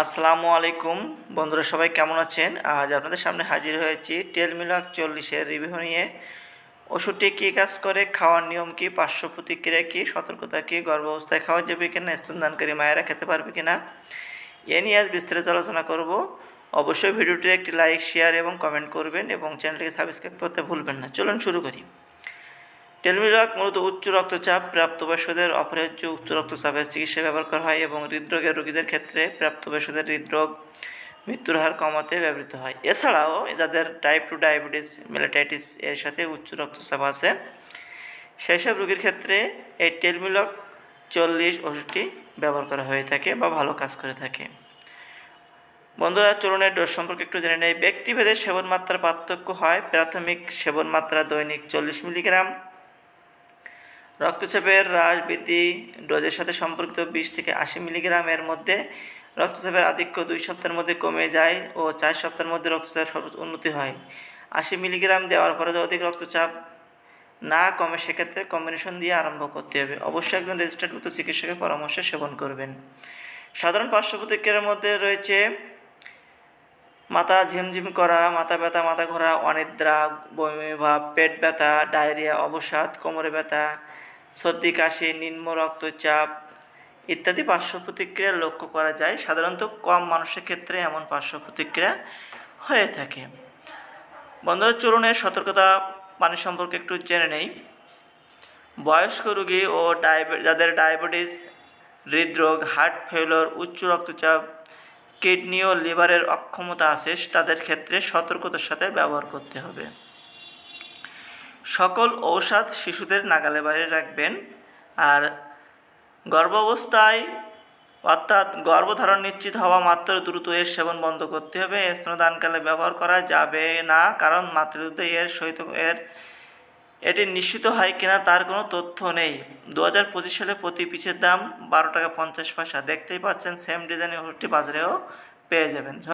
আসসালামু আলাইকুম। বন্ধুরা সবাই কেমন আছেন? আজ আপনাদের সামনে হাজির হয়েছি টেলমিলাক চল্লিশের রিভিউ নিয়ে। ওষুধটি কী কাজ করে, খাওয়ার নিয়ম কী, পার্শ্ব প্রতিক্রিয়া কী, সতর্কতা কী, গর্ভাবস্থায় খাওয়া যাবে কিনা, স্তনদানকারী মায়েরা খেতে পারবে কিনা, এ নিয়ে আজ বিস্তারিত আলোচনা করব। অবশ্যই ভিডিওটি একটি লাইক, শেয়ার এবং কমেন্ট করবেন এবং চ্যানেলটিকে সাবস্ক্রাইব করতে ভুলবেন না। চলুন শুরু করি। টেলমিরাক মূলত উচ্চ রক্তচাপ প্রাপ্তবয়স্কদের অপরিহার্য উচ্চ রক্তচাপের চিকিৎসায় ব্যবহার করা হয় এবং হৃদরোগের রোগীদের ক্ষেত্রে প্রাপ্তবয়স্কদের হৃদরোগ মৃত্যুর হার কমাতে ব্যবহৃত হয়। এছাড়াও যাদের টাইপ টু ডায়াবেটিস মেলাটাইটিস এর সাথে উচ্চ রক্তচাপ আছে সেই সব রোগীর ক্ষেত্রে এই টেলমিলক চল্লিশ ওষুধটি ব্যবহার করা হয়ে থাকে বা ভালো কাজ করে থাকে। বন্ধুরা চলনের ডোজ সম্পর্কে একটু জেনে নেই। ব্যক্তিভেদে সেবন মাত্রার পার্থক্য হয় প্রাথমিক সেবন মাত্রা দৈনিক চল্লিশ মিলিগ্রাম রক্তচাপের হ্রাস বৃদ্ধি ডোজের সাথে সম্পর্কিত বিশ থেকে আশি মিলিগ্রামের মধ্যে রক্তচাপের আধিক্য দুই সপ্তাহের মধ্যে কমে যায় ও চার সপ্তাহের মধ্যে রক্তচাপ সর্বোচ্চ উন্নতি হয়। আশি মিলিগ্রাম দেওয়ার পরে অধিক রক্তচাপ না কমে, সেক্ষেত্রে কম্বিনেশন দিয়ে আরম্ভ করতে হবে। অবশ্যই একজন রেজিস্টার্ডভুক্ত চিকিৎসকের পরামর্শ সেবন করবেন। সাধারণ পার্শ্ব প্রতিক্রিয়ার মধ্যে রয়েছে মাথা ঝিমঝিম করা, মাথা ব্যথা, মাথা ঘোরা, অনিদ্রা, বমি, ভাব, পেট ব্যথা, ডায়রিয়া, অবসাদ, কোমরে ব্যথা সর্দি, কাশি, নিম্ন রক্তচাপ ইত্যাদি পার্শ্ব প্রতিক্রিয়া লক্ষ্য করা যায়। সাধারণত কম মানুষের ক্ষেত্রে এমন পার্শ্ব প্রতিক্রিয়া হয়ে থাকে। বন্ধুরা চলুনের সতর্কতা পানি সম্পর্কে একটু জেনে নেই। বয়স্ক রোগী ও ডায়াবে, যাদের ডায়াবেটিস, হৃদরোগ, হার্ট ফেলর উচ্চ রক্তচাপ, কিডনি ও লিভারের অক্ষমতা আছে, তাদের ক্ষেত্রে সতর্কতার সাথে ব্যবহার করতে হবে। সকল ঔষধ শিশুদের নাগালে বাইরে রাখবেন। আর গর্ভাবস্থায় অর্থাৎ গর্ভধারণ নিশ্চিত হওয়া মাত্র দ্রুত এর সেবন বন্ধ করতে হবে। স্তনদানকালে ব্যবহার করা যাবে না, কারণ মাতৃদুধে এর সহিত এর, এটি নিশ্চিত হয় কিনা তার কোনো তথ্য নেই। দু হাজার পঁচিশ সালে প্রতি পিসের দাম বারো টাকা পঞ্চাশ পয়সা। দেখতেই পাচ্ছেন সেম ডিজাইনের ওষুধটি বাজারেও পেয়ে যাবেন।